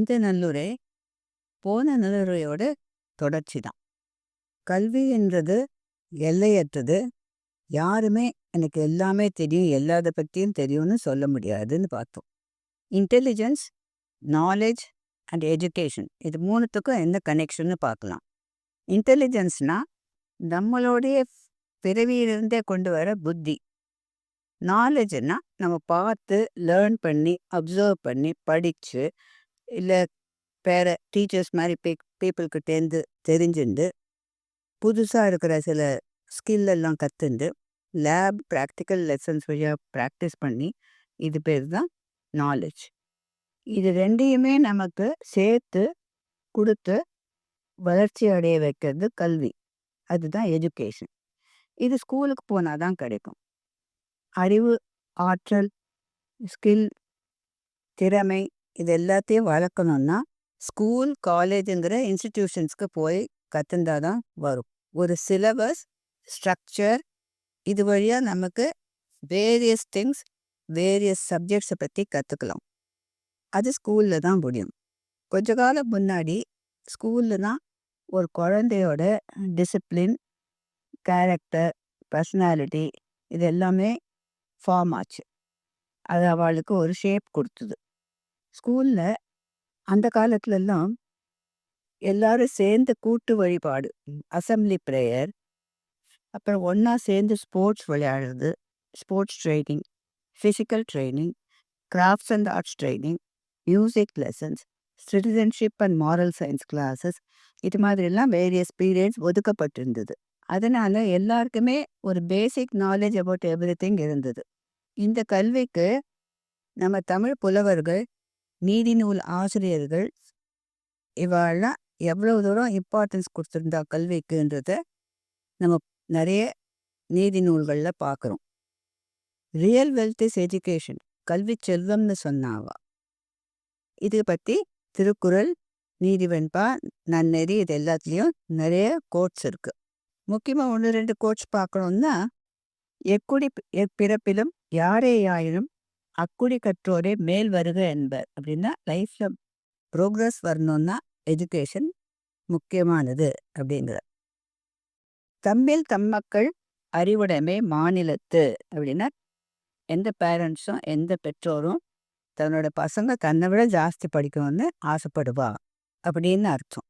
இந்த நல்லுரை போன நல்லுரையோட தொடர்ச்சி தான் கல்வி என்றது எல்லையற்றது. யாருமே எனக்கு எல்லாமே தெரியும் எல்லாத பற்றியும் தெரியும்னு சொல்ல முடியாதுன்னு பார்த்தோம். இன்டெலிஜென்ஸ் நாலேஜ் அண்ட் எஜுகேஷன் இது மூணுத்துக்கும் என்ன கனெக்ஷன்னு பார்க்கலாம். இன்டெலிஜென்ஸ்னால் நம்மளுடைய பிறவியிலிருந்தே கொண்டு வர புத்தி. நாலேஜ்னா நம்ம பார்த்து லேர்ன் பண்ணி அப்சர்வ் பண்ணி படித்து இல்லை வேற டீச்சர்ஸ் மாதிரி பீ பீப்புள்கிட்டேருந்து தெரிஞ்சுண்டு புதுசாக இருக்கிற சில ஸ்கில்லெல்லாம் கற்றுண்டு லேப் ப்ராக்டிக்கல் லெசன்ஸ் வழியாக ப்ராக்டிஸ் பண்ணி இது பேர் தான் நாலேஜ் இது ரெண்டையுமே நமக்கு சேர்த்து கொடுத்து வளர்ச்சி அடைய வைக்கிறது கல்வி. அதுதான் எஜுகேஷன் இது ஸ்கூலுக்கு போனால் தான் கிடைக்கும். அறிவு ஆற்றல் ஸ்கில் திறமை இது எல்லாத்தையும் வளர்க்கணும்னா ஸ்கூல் காலேஜுங்கிற இன்ஸ்டிடியூஷன்ஸ்க்கு போய் கற்றுந்தா தான் வரும். ஒரு சிலபஸ் ஸ்ட்ரக்சர் இது வழியாக நமக்கு வேரியஸ் திங்ஸ் வேரியஸ் சப்ஜெக்ட்ஸை பற்றி கற்றுக்கலாம் அது ஸ்கூலில் தான் முடியும். கொஞ்ச காலம் முன்னாடி ஸ்கூலில் தான் ஒரு குழந்தையோட டிசிப்ளின் கேரக்டர் பர்சனாலிட்டி இது எல்லாமே ஃபார்ம் ஆச்சு. அது அவளுக்கு ஒரு ஷேப் கொடுத்தது. ஸ்கூலில் அந்த காலத்துலலாம் எல்லாரும் சேர்ந்து கூட்டு வழிபாடு அசம்பிளி ப்ரேயர் அப்புறம் ஒன்றா சேர்ந்து ஸ்போர்ட்ஸ் விளையாடுறது sports training physical training crafts and arts training music lessons citizenship and moral science classes இது மாதிரிலாம் வேரியஸ் பீரியட்ஸ் ஒதுக்கப்பட்டிருந்தது. அதனால எல்லாருக்குமே ஒரு basic knowledge about everything இருந்தது. இந்த கல்விக்கு நம்ம தமிழ் புலவர்கள் நீதி நூல் ஆசிரியர்கள் இவாள்லாம் எவ்வளவு தூரம் இம்பார்ட்டன்ஸ் கொடுத்துருந்தா கல்விக்குன்றத நம்ம நிறைய நீதி நூல்களில் பார்க்குறோம் ரியல் வெல்த் இஸ் எஜுகேஷன் கல்வி செல்வம்னு சொன்னாவா? இது பற்றி திருக்குறள் நீதிவெண்பா நன்னெறி இது எல்லாத்துலேயும் நிறைய கோட்ஸ் இருக்குது முக்கியமாக ஒன்று ரெண்டு கோட்ஸ் பார்க்கணுன்னா எக்குடி பிறப்பிலும் யாரே ஆயினும் அக்குடி கற்றோரே மேல் வருக என்பர். அப்படின்னா லைஃப்பில் ப்ரோக்ரஸ் வரணும்னா எஜுகேஷன் முக்கியமானது அப்படிங்கிறார். தம்மில் தம்மக்கள் அறிவுடைமை மாநிலத்து அப்படின்னா எந்த பேரண்ட்ஸும் எந்த பெற்றோரும் தன்னோட பசங்க தன்னை விட ஜாஸ்தி படிக்கணும்னு ஆசைப்படுவா அப்படின்னு அர்த்தம்.